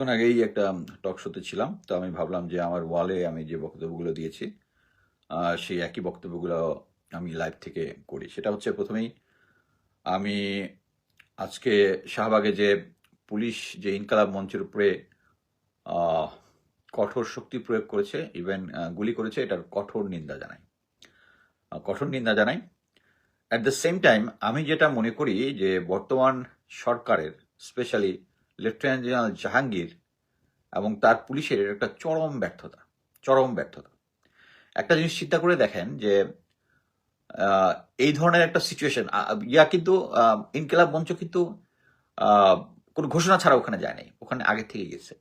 কিছুক্ষণ আগেই একটা টক শোতে ছিলাম। তো আমি ভাবলাম যে আমার ওয়ালে আমি যে বক্তব্যগুলো দিয়েছি সেই একই বক্তব্যগুলো আমি লাইভ থেকে করি। সেটা হচ্ছে প্রথমেই আমি আজকে শাহবাগে যে পুলিশ যে ইনকালাব মঞ্চের উপরে কঠোর শক্তি প্রয়োগ করেছে ইভেন গুলি করেছে, এটার কঠোর নিন্দা জানাই। কঠোর নিন্দা জানাই। অ্যাট দ্য সেম টাইম আমি যেটা মনে করি যে বর্তমান সরকারের স্পেশালি লেফটেন্যান্ট জেনারেল জাহাঙ্গীর এবং তার পুলিশের একটা চরম ব্যর্থতা চরম ব্যর্থতা। একটা জিনিস চিন্তা করে দেখেন যে এই ধরনের একটা সিচুয়েশন ইয়া কিন্তু ইনকিলাব মঞ্চ কিন্তু কোনো ঘোষণা ছাড়া ওখানে যায় নাই ওখানে আগে থেকে গেছে।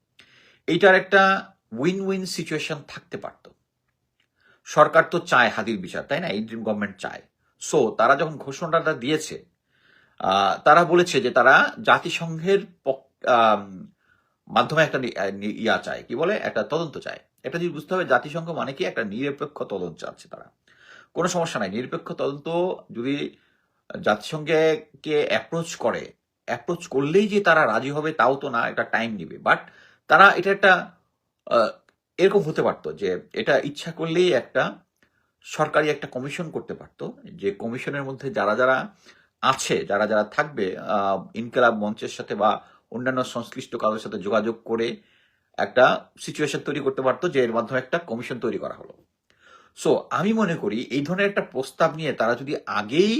এইটার একটা উইন উইন সিচুয়েশন থাকতে পারত। সরকার তো চায় হাদির বিচার তাই না? এই গভর্নমেন্ট চায়। সো তারা যখন ঘোষণাটা দিয়েছে তারা বলেছে যে তারা জাতিসংঘের পক- আম, মাধ্যমে একটা ইয়া চায়, কি বলে? একটা তদন্ত চায়। একটা জিনিস বুঝতে হবে, জাতিসংঘ মানে কি? একটা নিরপেক্ষ তদন্ত চাচ্ছে তারা। কোনো সমস্যা নাই। নিরপেক্ষ তদন্ত যদি জাতিসংঘে কে অ্যাপ্রোচ করে অ্যাপ্রোচ করলেই যে তারা রাজি হবে, তাও তো না, এটা টাইম নিবে। বাট তারা এটা একটা এরকম হতে পারতো যে এটা ইচ্ছা করলেই একটা সরকারি একটা কমিশন করতে পারতো। যে কমিশনের মধ্যে যারা যারা আছে, যারা যারা থাকবে ইনকালাব মঞ্চের সাথে বা অন্যান্য সংশ্লিষ্ট কারোর সাথে যোগাযোগ করে একটা সিচুয়েশন তৈরি করতে পারতো যে এর মাধ্যমে একটা কমিশন তৈরি করা হলো। সো আমি মনে করি এই ধরনের একটা প্রস্তাব নিয়ে তারা যদি আগেই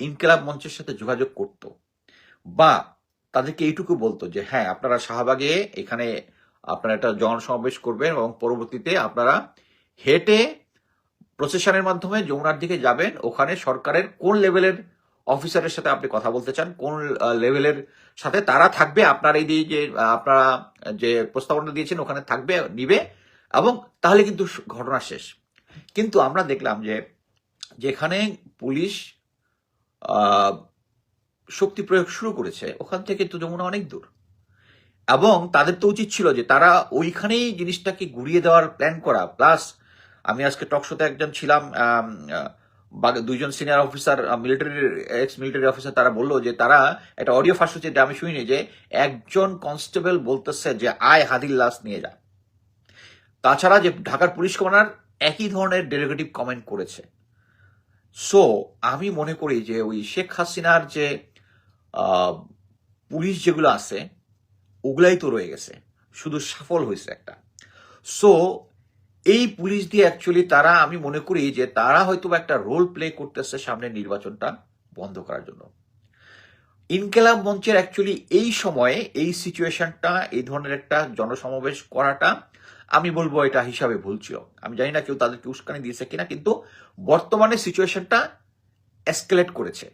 ইনকিলাব মঞ্চের সাথে যোগাযোগ করত বা তাদেরকে এইটুকু বলতো যে হ্যাঁ আপনারা শাহবাগে এখানে আপনারা একটা জনসমাবেশ করবেন এবং পরবর্তীতে আপনারা হেঁটে প্রসেশনের মাধ্যমে যমুনার দিকে যাবেন। ওখানে সরকারের কোন লেভেলের অফিসারের সাথে আপনি কথা বলতে চান, কোন লেভেলের সাথে, তারা থাকবে, আপনার এই যে- যে আপনারা যে প্রস্তাবনা দিয়েছেন, ওখানে থাকবে, নিবে, এবং তাহলে কিন্তু ঘটনা শেষ। কিন্তু আমরা দেখলাম যে, যেখানে পুলিশ শক্তি প্রয়োগ শুরু করেছে, ওখান থেকে তো যমুনা অনেক দূর। এবং তাদের তো উচিত ছিল যে, তারা ওইখানেই জিনিসটাকে ঘুরিয়ে দেওয়ার প্ল্যান করা। প্লাস আমি আজকে টকশোতে একজন ছিলাম দুইজন senior officer military ex military officer তারা বলল যে তারা একটা অডিও ফাঁস হচ্ছে আমি শুনিনি যে একজন কনস্টেবল বলতেছে যে, আয় হাদির লাশ নিয়ে যা। তাছাড়া যে ঢাকার পুলিশ কমান্ডার একই ধরনের ডেলিগেটিভ কমেন্ট করেছে। সো আমি মনে করি যে ওই শেখ হাসিনার যে পুলিশ যেগুলো আছে, ওগুলাই তো রয়ে গেছে। শুধু সফল হয়েছে একটা। সো এই পুলিশ দিয়ে অ্যাকচুয়ালি তারা, আমি মনে করি যে তারা হয়তো একটা রোল প্লে করতেছে সামনে নির্বাচনটা বন্ধ করার জন্য। ইনকেলাব মঞ্চের অ্যাকচুয়ালি এই সময়ে এই সিচুয়েশনটা এই ধরনের একটা জনসমাবেশ করাটা আমি বলব এটা হিসাবে ভুল ছিল। আমি জানি না কেউ তাদেরকে উস্কানি দিয়েছে কিনা, কিন্তু বর্তমানে সিচুয়েশনটা এসকেলেট করেছে।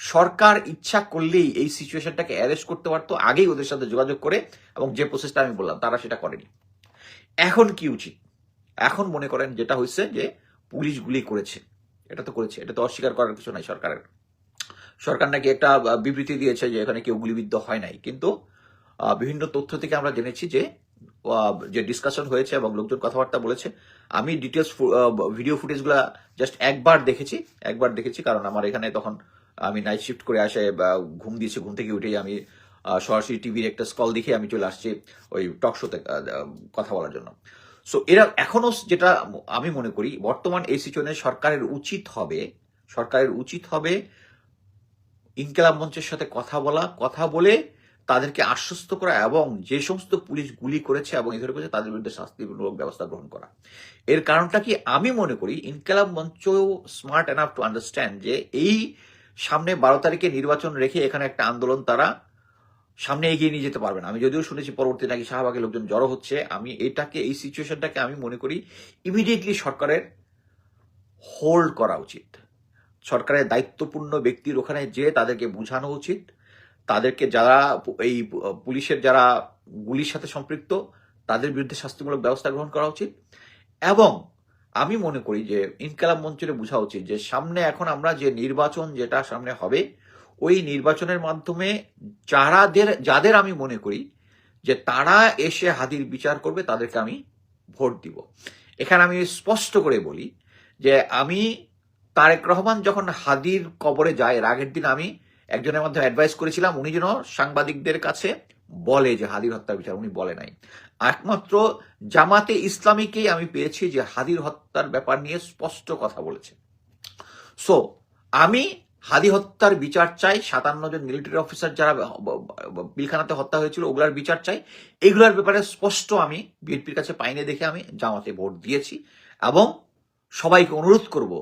সরকার ইচ্ছা করলেই এই সিচুয়েশনটাকে অ্যারেস্ট করতে পারতো, আগেই ওদের সাথে যোগাযোগ করে, এবং যে প্রসেসটা আমি বললাম, তারা সেটা করেনি। এখন কি উচিত? এখন মনে করেন যেটা হয়েছে যে পুলিশ গুলি করেছে। এটা তো করেছে, এটা তো অস্বীকার করার কিছু নাই সরকারের। সরকার নাকি একটা বিবৃতি দিয়েছে যে এখানে কেউ গুলিবিদ্ধ হয় নাই। কিন্তু বিভিন্ন তথ্য থেকে আমরা জেনেছি যে যে ডিসকাশন হয়েছে এবং লোকজন কথাবার্তা বলেছে। আমি ডিটেলস ভিডিও ফুটেজগুলো জাস্ট একবার দেখেছি একবার দেখেছি কারণ আমার এখানে তখন আমি নাইট শিফট করে আসে ঘুম দিয়েছি, ঘুম থেকে উঠেই আমি সরাসরি টিভির একটা স্কল দেখে আমি চলে আসছি ওই টক শোতে কথা বলার জন্য। সো এরা এখনও যেটা আমি মনে করি, বর্তমান এই সিচুয়েশনে সরকারের উচিত হবে, সরকারের উচিত হবে ইনকেলাব মঞ্চের সাথে কথা বলা, কথা বলে তাদেরকে আশ্বস্ত করা এবং যে সমস্ত পুলিশ গুলি করেছে এবং এই করেছে, তাদের বিরুদ্ধে শাস্তিমূলক ব্যবস্থা গ্রহণ করা। এর কারণটা কি? আমি মনে করি ইনকেলাব মঞ্চ স্মার্ট এনাফ টু আন্ডারস্ট্যান্ড যে এই সামনে বারো তারিখে নির্বাচন রেখে এখানে একটা আন্দোলন তারা সামনে এগিয়ে নিয়ে যেতে পারবে না। আমি যদিও শুনেছি পরবর্তী নাকি শাহবাগে লোকজন জড়ো হচ্ছে, আমি এটাকে, এই সিচুয়েশনটাকে আমি মনে করি ইমিডিয়েটলি সরকারের হোল্ড করা উচিত। সরকারের দায়িত্বপূর্ণ ব্যক্তির ওখানে যে তাদেরকে বোঝানো উচিত, তাদেরকে যারা এই পুলিশের যারা গুলির সাথে সম্পৃক্ত, তাদের বিরুদ্ধে শাস্তিমূলক ব্যবস্থা গ্রহণ করা উচিত। এবং আমি মনে করি যে ইনকালাম মঞ্চে বোঝা উচিত যে সামনে এখন আমরা যে নির্বাচন যেটা সামনে হবে ওই নির্বাচনের মাধ্যমে যারাদের যাদের আমি মনে করি যে তারা এসে হাদির বিচার করবে, তাদেরকে আমি ভোট দিব। এখানে আমি স্পষ্ট করে বলি যে আমি তারেক রহমান যখন হাদির কবরে যায়, এর আগের দিন আমি একজনের মধ্যে অ্যাডভাইস করেছিলাম, উনি যেন সাংবাদিকদের কাছে বলে যে হাদির হত্যার বিচার, উনি বলে নাই। একমাত্র জামাতে ইসলামীকেই আমি পেয়েছি যে হাদির হত্যার ব্যাপার নিয়ে স্পষ্ট কথা বলেছে। সো আমি হাদি হত্যার বিচার চাই, সাতান্ন জন মিলিটারি অফিসার যারা পিলখানাতে হত্যা হয়েছিল, ওগুলার বিচার চাই। এগুলোর ব্যাপারে স্পষ্ট আমি বিএনপির কাছে পাইনে দেখে আমি জামাতে ভোট দিয়েছি এবং সবাইকে অনুরোধ করব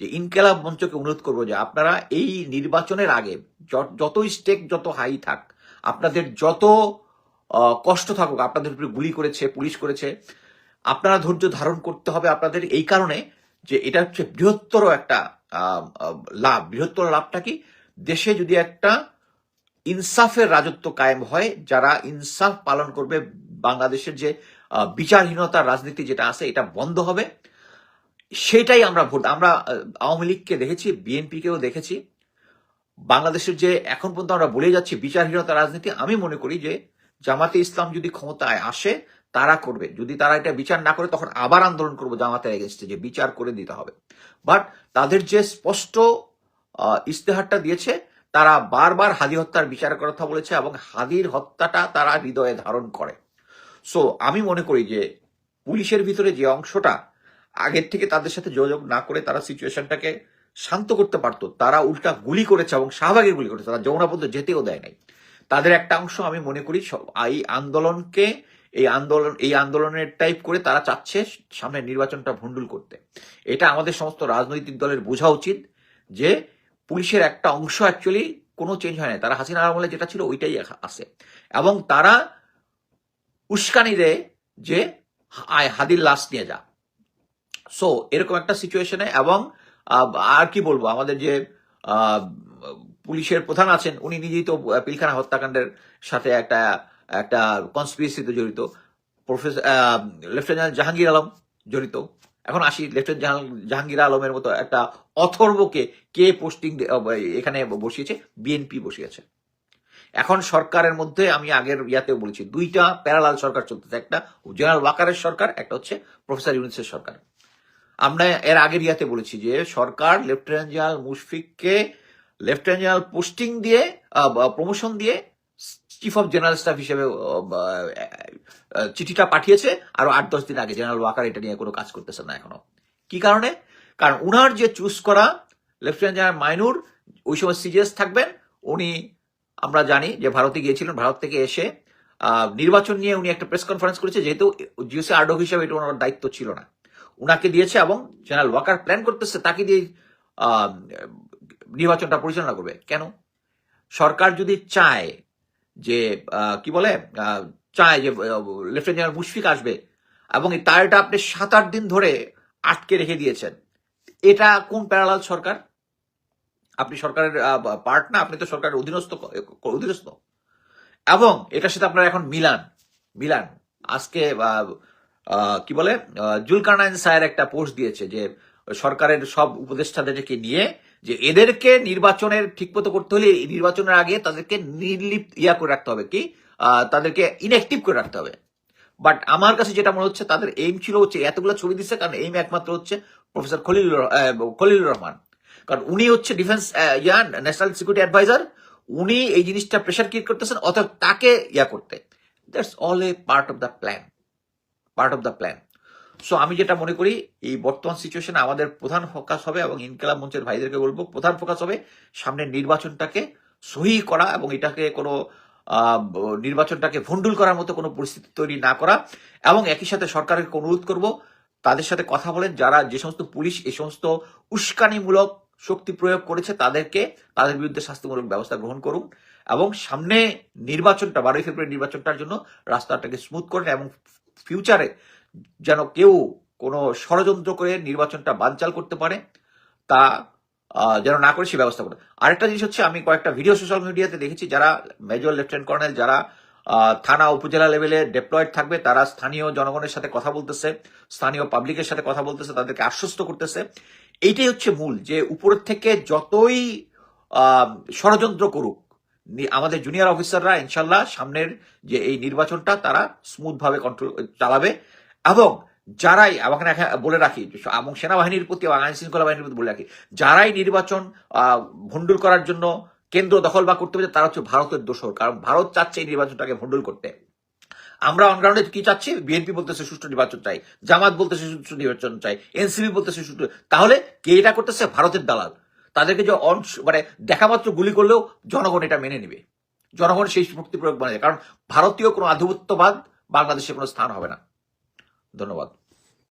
যে ইনকেলাব মঞ্চকে অনুরোধ করব যে আপনারা এই নির্বাচনের আগে যত স্টেক যত হাই থাক, আপনাদের যত কষ্ট থাকুক, আপনাদের উপরে গুলি করেছে, পুলিশ করেছে, আপনারা ধৈর্য ধারণ করতে হবে আপনাদের এই কারণে যে এটা হচ্ছে বৃহত্তর একটা লাভ, বৃহত্তর লাভটা কি? দেশে যদি একটা ইনসাফের রাজত্ব কায়েম হয়, যারা ইনসাফ পালন করবে, বাংলাদেশের যে বিচারহীনতার রাজনীতি যেটা আছে, এটা বন্ধ হবে। সেটাই আমরা ভোট, আমরা আওয়ামী লীগকে দেখেছি, বিএনপিকেও দেখেছি। বাংলাদেশের যে, এখন পর্যন্ত আমরা বলে যাচ্ছি বিচারহীনতা রাজনীতি, আমি মনে করি যে, জামাতে ইসলাম যদি ক্ষমতায় আসে তারা করবে। যদি তারা এটা বিচার না করে, তখন আবার আন্দোলন করব জামাতের এগেনস্টে যে বিচার করে দিতে হবে। বাট তাদের যে স্পষ্ট ইস্তেহারটা দিয়েছে, তারা বারবার হাদি হত্যার বিচারের কথা বলেছে এবং হাদির হত্যাটা তারা হৃদয়ে ধারণ করে। সো আমি মনে করি যে পুলিশের ভিতরে যে অংশটা, আগের থেকে তাদের সাথে যোগাযোগ না করে তারা সিচুয়েশনটাকে শান্ত করতে পারতো, তারা উল্টা গুলি করেছে এবং শাহবাগে গুলি করেছে। তারা পর্যন্ত যেতেও দেয় নাই। তাদের একটা অংশ আমি মনে করি এই আন্দোলনকে এই আন্দোলন, এই আন্দোলনের টাইপ করে তারা চাচ্ছে সামনে নির্বাচনটা ভণ্ডুল করতে। এটা আমাদের সমস্ত রাজনৈতিক দলের বোঝা উচিত যে পুলিশের একটা অংশ অ্যাকচুয়ালি কোনো চেঞ্জ হয় না তারা হাসিনা আমলে যেটা ছিল ওইটাই আছে। এবং তারা উস্কানি দেয় যে, আয়, হাদির লাশ নিয়ে যা। সো এরকম একটা সিচুয়েশনে এবং আর কি বলব, আমাদের যে পুলিশের প্রধান আছেন, উনি নিজেই তো পিলখানা হত্যাকাণ্ডের সাথে একটা একটা কনস্পিরেসিতে জড়িত। প্রফেসর লেফটেন্যান্ট জাহাঙ্গীর আলম জড়িত। এখন আসি লেফটেন্যান্ট জাহাঙ্গীর আলমের মতো একটা অথর্বকে কে পোস্টিং এখানে বসিয়েছে? বিএনপি বসিয়েছে। এখন সরকারের মধ্যে আমি আগের ইয়াতেও বলেছি, দুইটা প্যারালাল সরকার চলতেছে। একটা জেনারেল ওয়াকারের সরকার, একটা হচ্ছে প্রফেসর ইউনিসের সরকার। আমরা এর আগের ইয়াতে বলেছি যে সরকার লেফটেন্যান্ট জেনারেল মুশফিককে লেফটেন্যান্ট জেনারেল পোস্টিং দিয়ে প্রমোশন দিয়ে চিফ অফ জেনারেল স্টাফ হিসেবে চিঠিটা পাঠিয়েছে, আরও আট, দশ দিন আগে জেনারেল ওয়াকার এটা নিয়ে কোনো কাজ করতেছে না এখনও। কি কারণে? কারণ উনার যে চুজ করা লেফটেন্যান্ট জেনারেল মাইনুর, ওই সময় সিজিএস থাকবেন। উনি, আমরা জানি যে ভারতে গিয়েছিলেন, ভারত থেকে এসে নির্বাচন নিয়ে উনি একটা প্রেস কনফারেন্স করেছে, যেহেতু জিওসি আর্ডক হিসেবে এটা ওনার দায়িত্ব ছিল না। উনাকে দিয়েছে এবং জেনারেল ওয়াকার প্ল্যান করতেছে, তাকে দিয়ে নির্বাচনটা পরিচালনা করবে। কেন? সরকার যদি চায় যে কি বলে চায় যে লেফটেন্যান্ট জেনারেল মুশফিক আসবে এবং এই তারটা আপনি সাত আট দিন ধরে আটকে রেখে দিয়েছেন। এটা কোন প্যারালাল সরকার? আপনি সরকারের পার্ট না, আপনি তো সরকারের অধীনস্থ অধীনস্থ। এবং এটার সাথে আপনারা এখন মিলান মিলান। আজকে কি বলে জুলকারনাইন স্যার একটা পোস্ট দিয়েছে যে, সরকারের সব উপদেষ্টাদেরকে নিয়ে যে এদেরকে নির্বাচনের ঠিক মতো করতে হলে নির্বাচনের আগে তাদেরকে নির্লিপ্ত ইয়া করে রাখতে হবে কি? তাদেরকে ইনঅ্যাক্টিভ করে রাখতে হবে। বাট আমার কাছে যেটা মনে হচ্ছে, তাদের এইম ছিল হচ্ছে এতগুলো ছবি দিচ্ছে, কারণ এইম একমাত্র হচ্ছে প্রফেসর খলিল খলিলুর রহমান কারণ উনি হচ্ছে ডিফেন্স ইয়া ন্যাশনাল সিকিউরিটি অ্যাডভাইজার উনি এই জিনিসটা প্রেশার ক্রিয়েট করতেছেন অথবা তাকে ইয়া করতে। That's all a part of the plan part of the plan so আমি যেটা মনে করি, এই বর্তমান সিচুয়েশনে আমাদের প্রধান ফোকাস হবে এবং ইনকালাম মঞ্চের ভাইদেরকে বলব, প্রধান ফোকাস হবে সামনের নির্বাচনটাকে সহি করা এবং এটাকে কোনো নির্বাচনটাকে ভণ্ডুল করার মতো কোনো পরিস্থিতি তৈরি না করা এবং একই সাথে সরকারকে অনুরোধ করব, তাদের সাথে কথা বলেন, যারা যে সমস্ত পুলিশ এই সমস্ত উস্কানিমূলক শক্তি প্রয়োগ করেছে, তাদেরকে তাদের বিরুদ্ধে শাস্তিমূলক ব্যবস্থা গ্রহণ করুন এবং সামনে নির্বাচনটা, বারোই ফেব্রুয়ারি নির্বাচনটার জন্য রাস্তাটাকে স্মুথ করেন এবং ফিউচারে যেন কেউ কোনো ষড়যন্ত্র করে নির্বাচনটা বানচাল করতে পারে, তা যেন না করে সে ব্যবস্থা করে। আরেকটা জিনিস হচ্ছে, আমি কয়েকটা ভিডিও সোশ্যাল মিডিয়াতে দেখেছি, যারা মেজর লেফটেন্যান্ট কর্নেল যারা থানা উপজেলা লেভেলে ডেপ্লয়েড থাকবে, তারা স্থানীয় জনগণের সাথে কথা বলতেছে, স্থানীয় পাবলিকের সাথে কথা বলতেছে, তাদেরকে আশ্বস্ত করতেছে। এইটাই হচ্ছে মূল, যে উপরের থেকে যতই ষড়যন্ত্র করুক আমাদের জুনিয়র অফিসাররা ইনশাল্লাহ সামনের যে এই নির্বাচনটা, তারা স্মুথ ভাবে কন্ট্রোল চালাবে। এবং যারাই, আমাকে বলে রাখি, এবং সেনাবাহিনীর প্রতি, এবং আইন শৃঙ্খলা বাহিনীর প্রতি বলে রাখি, যারাই নির্বাচন ভণ্ডুল করার জন্য কেন্দ্র দখল বা করতে পেরেছে, তারা হচ্ছে ভারতের দোষর। কারণ ভারত চাচ্ছে এই নির্বাচনটাকে ভণ্ডুল করতে। আমরা অনগ্রাউন্ডে কি চাচ্ছি? বিএনপি বলতেছে সুষ্ঠু নির্বাচন চাই, জামাত বলতেছে সুষ্ঠু নির্বাচন চাই, এনসিপি বলতেছে সুষ্ঠু তাহলে কে এটা করতেছে? ভারতের দালাল। তাদেরকে যে অংশ মানে দেখামাত্র গুলি করলেও জনগণ এটা মেনে নেবে। জনগণ সেই শক্তি প্রয়োগ মানে কারণ ভারতীয় কোনো আধিপত্যবাদ বাংলাদেশে কোনো স্থান হবে না। ধন্যবাদ।